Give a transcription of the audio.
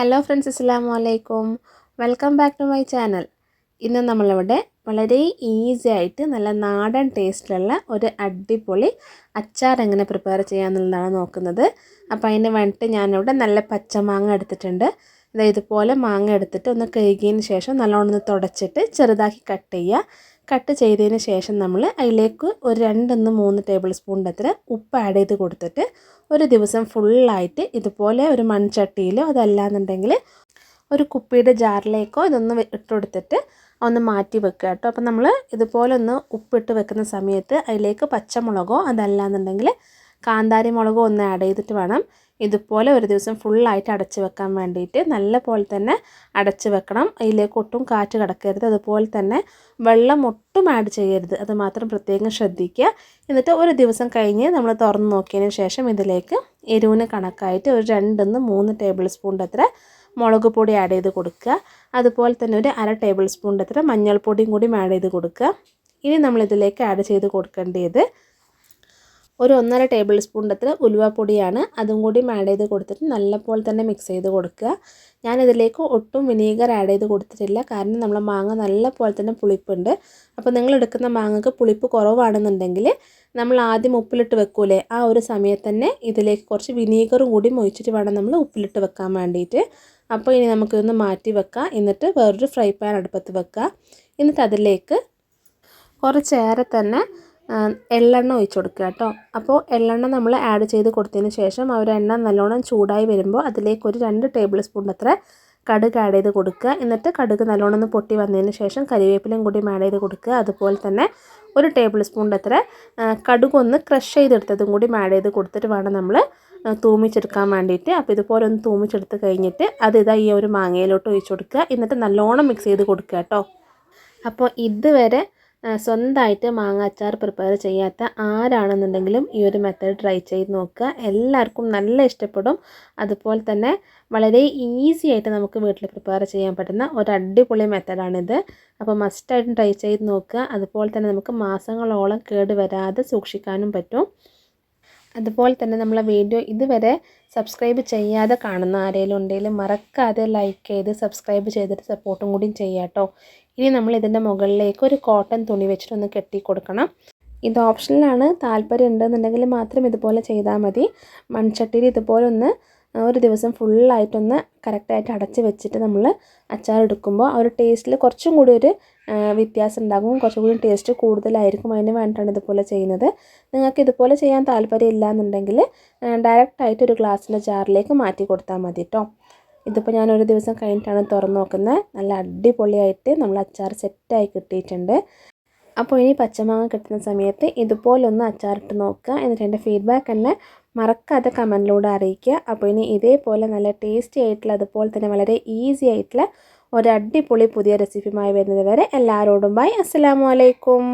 Hello friends അസ്സാം വലൈക്കും welcome back to my channel. ഇന്ന് നമ്മളിവിടെ വളരെ ഈസി ആയിട്ട് നല്ല നാടൻ ടേസ്റ്റിലുള്ള ഒരു അടിപൊളി അച്ചാർ എങ്ങനെ പ്രിപ്പയർ ചെയ്യാമെന്നുള്ളതാണ് നോക്കുന്നത്. അപ്പോൾ അതിന് വേണ്ടിയിട്ട് ഞാനിവിടെ നല്ല പച്ചമാങ്ങ എടുത്തിട്ടുണ്ട്. ഇതുപോലെ മാങ്ങ എടുത്തിട്ട് ഒന്ന് കഴുകിയതിന് ശേഷം നല്ലോണം ഒന്ന് തുടച്ചിട്ട് ചെറുതാക്കി കട്ട് ചെയ്യുക. കട്ട് ചെയ്തതിന് ശേഷം നമ്മൾ അതിലേക്ക് ഒരു രണ്ടെന്ന് മൂന്ന് ടേബിൾ സ്പൂണിന്റെ അത്ര ഉപ്പ് ആഡ് ചെയ്ത് കൊടുത്തിട്ട് ഒരു ദിവസം ഫുള്ളായിട്ട് ഇതുപോലെ ഒരു മൺചട്ടിയിലോ അതല്ലാന്നുണ്ടെങ്കിൽ ഒരു കുപ്പിയുടെ ജാറിലേക്കോ ഇതൊന്ന് ഇട്ട് കൊടുത്തിട്ട് ഒന്ന് മാറ്റി വെക്കുക കേട്ടോ. അപ്പോൾ നമ്മൾ ഇതുപോലെ ഒന്ന് ഉപ്പിട്ട് വെക്കുന്ന സമയത്ത് അതിലേക്ക് പച്ചമുളകോ അതല്ലാന്നുണ്ടെങ്കിൽ കാന്താരി മുളകോ ഒന്ന് ആഡ് ചെയ്തിട്ട് വേണം. ഇതുപോലെ ഒരു ദിവസം ഫുള്ളായിട്ട് അടച്ച് വെക്കാൻ വേണ്ടിയിട്ട് നല്ല പോലെ തന്നെ അടച്ച് വെക്കണം. അതിലേക്ക് ഒട്ടും കാറ്റ് കിടക്കരുത്. അതുപോലെ തന്നെ വെള്ളം ഒട്ടും ആഡ് ചെയ്യരുത്. അത് മാത്രം പ്രത്യേകം ശ്രദ്ധിക്കുക. എന്നിട്ട് ഒരു ദിവസം കഴിഞ്ഞ് നമ്മൾ തുറന്ന് നോക്കിയതിന് ശേഷം ഇതിലേക്ക് എരിവിന് കണക്കായിട്ട് ഒരു രണ്ടെന്ന് മൂന്ന് ടേബിൾ സ്പൂണിന്റെ അത്ര മുളക് പൊടി ആഡ് ചെയ്ത് കൊടുക്കുക. അതുപോലെ തന്നെ ഒരു അര ടേബിൾ സ്പൂണിന്റെ അത്ര മഞ്ഞൾപ്പൊടിയും കൂടി ആഡ് ചെയ്ത് കൊടുക്കുക. ഇനി നമ്മളിതിലേക്ക് ആഡ് ചെയ്ത് കൊടുക്കേണ്ടത് ഒരു ഒന്നര ടേബിൾ സ്പൂണിന്റെ ഉലുവപ്പൊടിയാണ്. അതും കൂടി ആഡ് ചെയ്ത് കൊടുത്തിട്ട് നല്ലപോലെ തന്നെ മിക്സ് ചെയ്ത് കൊടുക്കുക. ഞാനിതിലേക്ക് ഒട്ടും വിനീഗർ ആഡ് ചെയ്ത് കൊടുത്തിട്ടില്ല. കാരണം നമ്മൾ മാങ്ങ നല്ലപോലെ തന്നെ പുളിപ്പുണ്ട്. അപ്പോൾ നിങ്ങൾ എടുക്കുന്ന മാങ്ങക്ക് പുളിപ്പ് കുറവാണെന്നുണ്ടെങ്കിൽ നമ്മൾ ആദ്യം ഉപ്പിലിട്ട് വെക്കൂലേ? ആ ഒരു സമയത്ത് തന്നെ ഇതിലേക്ക് കുറച്ച് വിനീഗറും കൂടി മൊഴിച്ചിട്ട് വേണം നമ്മൾ ഉപ്പിലിട്ട് വെക്കാൻ വേണ്ടിയിട്ട്. അപ്പോൾ ഇനി നമുക്കിതൊന്ന് മാറ്റി വെക്കാം. എന്നിട്ട് വേറൊരു ഫ്രൈ പാൻ അടുപ്പത്ത് വെക്കുക എന്നിട്ട് അതിലേക്ക് കുറച്ചേറെ തന്നെ എള്ളെണ്ണ ഒഴിച്ച് കൊടുക്കുക കേട്ടോ. അപ്പോൾ എള്ളെണ്ണ നമ്മൾ ആഡ് ചെയ്ത് കൊടുത്തതിന് ശേഷം ആ ഒരു എണ്ണ നല്ലോണം ചൂടായി വരുമ്പോൾ അതിലേക്ക് ഒരു രണ്ട് ടേബിൾ സ്പൂൺ അത്ര കടുക് ആഡ് ചെയ്ത് കൊടുക്കുക. എന്നിട്ട് കടുക് നല്ലോണം ഒന്ന് പൊട്ടി വന്നതിന് ശേഷം കരിവേപ്പിലയും കൂടി ആഡ് ചെയ്ത് കൊടുക്കുക. അതുപോലെ തന്നെ ഒരു ടേബിൾ സ്പൂണിന്റെ അത്ര കടുക് ഒന്ന് ക്രഷ് ചെയ്തെടുത്തതും കൂടി ആഡ് ചെയ്ത് കൊടുത്തിട്ട് വേണം നമ്മൾ തൂമിച്ചെടുക്കാൻ വേണ്ടിയിട്ട്. അപ്പോൾ ഇതുപോലെ ഒന്ന് തൂമിച്ചെടുത്ത് കഴിഞ്ഞിട്ട് അത് ഇതാ ഈ ഒരു മാങ്ങയിലോട്ട് ഒഴിച്ച് കൊടുക്കുക. എന്നിട്ട് നല്ലോണം മിക്സ് ചെയ്ത് കൊടുക്കുക കേട്ടോ. അപ്പോൾ ഇതുവരെ സ്വന്തമായിട്ട് മാങ്ങ അച്ചാർ പ്രിപ്പയർ ചെയ്യാത്ത ആരാണെന്നുണ്ടെങ്കിലും ഈ ഒരു മെത്തേഡ് ട്രൈ ചെയ്ത് നോക്കുക. എല്ലാവർക്കും നല്ല ഇഷ്ടപ്പെടും. അതുപോലെ തന്നെ വളരെ ഈസി ആയിട്ട് നമുക്ക് വീട്ടിൽ പ്രിപ്പയർ ചെയ്യാൻ പറ്റുന്ന ഒരു അടിപൊളി മെത്തേഡാണിത് അപ്പോൾ മസ്റ്റായിട്ടും ട്രൈ ചെയ്ത് നോക്കുക. അതുപോലെ തന്നെ നമുക്ക് മാസങ്ങളോളം കേട് വരാതെ സൂക്ഷിക്കാനും പറ്റും. അതുപോലെ തന്നെ നമ്മളെ വീഡിയോ ഇതുവരെ സബ്സ്ക്രൈബ് ചെയ്യാതെ കാണുന്ന ആരെങ്കിലും ഉണ്ടെങ്കിൽ മറക്കാതെ ലൈക്ക് ചെയ്ത് സബ്സ്ക്രൈബ് ചെയ്തിട്ട് സപ്പോർട്ടും കൂടി ചെയ്യാട്ടോ ഇനി നമ്മൾ ഇതിന്റെ മുകളിലേക്ക് ഒരു കോട്ടൺ തുണി വെച്ചിട്ട് ഒന്ന് കെട്ടി കൊടുക്കണം ഇത് ഓപ്ഷനിലാണ് താല്പര്യം ഉണ്ടെന്നുണ്ടെങ്കിൽ മാത്രം ഇതുപോലെ ചെയ്താൽ മതി. മൺചട്ടിയിൽ ഇതുപോലെ ഒന്ന് ഒരു ദിവസം ഫുള്ളായിട്ടൊന്ന് കറക്റ്റായിട്ട് അടച്ച് വെച്ചിട്ട് നമ്മൾ അച്ചാർ എടുക്കുമ്പോൾ ആ ഒരു ടേസ്റ്റിൽ കുറച്ചും കൂടി ഒരു വ്യത്യാസം ഉണ്ടാകും. കുറച്ചും കൂടി ടേസ്റ്റ് കൂടുതലായിരിക്കും അതിന് വേണ്ടിയിട്ടാണ് ഇതുപോലെ ചെയ്യുന്നത്. നിങ്ങൾക്ക് ഇതുപോലെ ചെയ്യാൻ താല്പര്യം എന്നുണ്ടെങ്കിൽ ഡയറക്റ്റായിട്ട് ഒരു ഗ്ലാസ്സിന്റെ ജാറിലേക്ക് മാറ്റി കൊടുത്താൽ മതി കേട്ടോ ഇതിപ്പോൾ ഞാൻ ഒരു ദിവസം കഴിഞ്ഞിട്ടാണ് തുറന്ന് നോക്കുന്നത്. നല്ല അടിപൊളിയായിട്ട് നമ്മൾ അച്ചാർ സെറ്റായി കിട്ടിയിട്ടുണ്ട്. അപ്പോൾ ഇനി പച്ചമാങ്ങ കിട്ടുന്ന സമയത്ത് ഇതുപോലൊന്ന് അച്ചാറിട്ട് നോക്കുക. എന്നിട്ട് എന്റെ ഫീഡ്ബാക്ക് എന്നെ മറക്കാതെ കമന്റിലൂടെ അറിയിക്കുക. അപ്പോൾ ഇനി ഇതേപോലെ നല്ല ടേസ്റ്റി ആയിട്ടുള്ള അതുപോലെ തന്നെ വളരെ ഈസി ആയിട്ടുള്ള ഒരു അടിപൊളി പുതിയ റെസിപ്പിയുമായി വരുന്നത് വരെ എല്ലാവരോടും ബൈ അസ്സാം വലൈക്കും